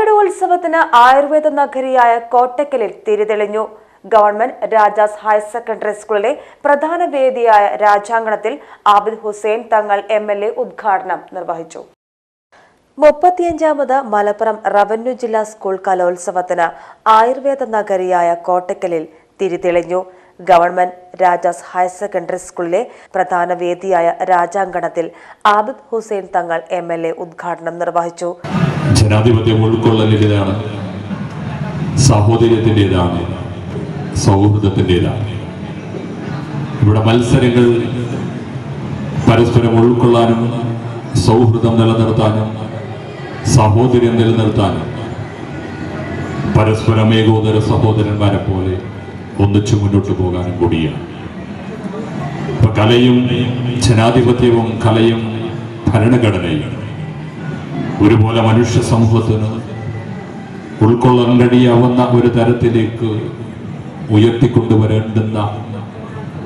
കലയുടെ ഉത്സവത്തിന് ആയുർവേദ നഗരിയായ കോട്ടക്കലിൽ തിരിതെളിഞ്ഞു. ഗവൺമെന്റ് രാജാസ് ഹയർ സെക്കൻഡറി സ്കൂളിലെ പ്രധാന വേദിയായ രാജാങ്കണത്തിൽ Abid Hussain Thangal M L A ഉദ്ഘാടനം നിർവഹിച്ചു. മുപ്പത്തിയഞ്ചാമത് മലപ്പുറം റവന്യൂ ജില്ലാ സ്കൂൾ കലോത്സവത്തിന് ആയുർവേദ നഗരിയായ കോട്ടക്കലിൽ തിരിതെളിഞ്ഞു. ഗവൺമെന്റ് രാജാസ് ഹയർ സെക്കൻഡറി സ്കൂളിലെ പ്രധാന വേദിയായ രാജാങ്കണത്തിൽ ആബിദ് ഹുസൈൻ തങ്ങൾ എം ഉദ്ഘാടനം നിർവഹിച്ചു. ജനാധിപത്യം ഉൾക്കൊള്ളലിന്റെതാണ്. സാഹോദര്യത്തിന്റെതാണ്. സൗഹൃദത്തിന്റെതാണ്. ഇവിടെ മത്സരങ്ങൾ പരസ്പരം ഉൾക്കൊള്ളാനും സൗഹൃദം നിലനിർത്താനും സഹോദര്യം നിലനിർത്താനും പരസ്പരം ഏകോദര സഹോദരന്മാരെ പോലെ ഒന്നിച്ചു മുന്നോട്ട് പോകാനും കൂടിയാണ്. ഇപ്പൊ കലയും ജനാധിപത്യവും കലയും ഭരണഘടനയും ഒരുപോലെ മനുഷ്യ സമൂഹത്തിന് ഉൾക്കൊള്ളാൻ കഴിയാവുന്ന ഒരു തരത്തിലേക്ക് ഉയർത്തിക്കൊണ്ടുവരേണ്ടുന്ന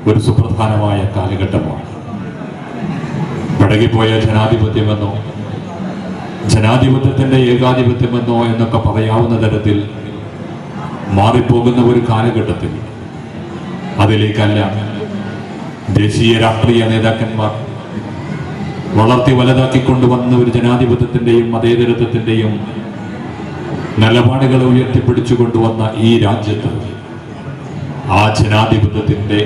ഒരു സുപ്രധാനമായ കാലഘട്ടമാണ്. പടകിപ്പോയ ജനാധിപത്യമെന്നോ ജനാധിപത്യത്തിന്റെ ഏകാധിപത്യമെന്നോ എന്നൊക്കെ പറയാവുന്ന തരത്തിൽ മാറിപ്പോകുന്ന ഒരു കാലഘട്ടത്തിൽ അതിലേക്കല്ല ദേശീയ രാഷ്ട്രീയ നേതാക്കന്മാർ വളർത്തി വലുതാക്കിക്കൊണ്ടുവന്ന ഒരു ജനാധിപത്യത്തിന്റെയും മതേതരത്വത്തിന്റെയും നിലപാടുകളെ ഉയർത്തിപ്പിടിച്ചു കൊണ്ടുവന്ന ഈ രാജ്യത്ത് ആ ജനാധിപത്യത്തിന്റെ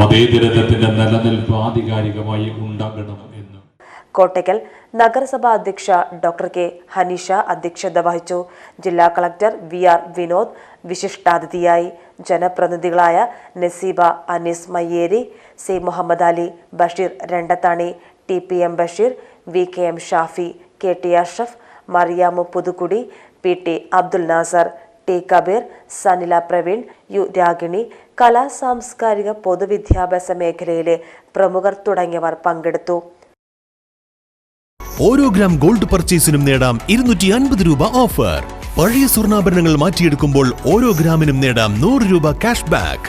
മതേതരത്വത്തിന്റെ നിലനിൽപ്പ് ആധികാരികമായി ഉണ്ടാകണം എന്ന്. കോട്ടയ്ക്കൽ നഗരസഭാ അധ്യക്ഷ ഡോക്ടർ കെ ഹനീഷ അധ്യക്ഷത വഹിച്ചു. ജില്ലാ കളക്ടർ വി ആർ വിനോദ് വിശിഷ്ടാതിഥിയായി. ജനപ്രതിനിധികളായ Naseeba Anees Mayyeri C Muhammad Ali Basheer Randathani T P M Basheer V K M Shafi K T Ashraf Mariyamu Puthukkudi P T Abdul Nasar T Kabeer Sanila Praveen U Ragini കലാ സാംസ്കാരിക പൊതുവിദ്യാഭ്യാസ മേഖലയിലെ പ്രമുഖർ തുടങ്ങിയവർ പങ്കെടുത്തു. ഓരോ gram gold പർച്ചേസിനും നേടാം ഇരുന്നൂറ്റി അൻപത് രൂപ ഓഫർ. പഴയ സ്വർണാഭരണങ്ങൾ മാറ്റിയെടുക്കുമ്പോൾ ഓരോ ഗ്രാമിനും നേടാം നൂറ് രൂപ ക്യാഷ് ബാക്ക്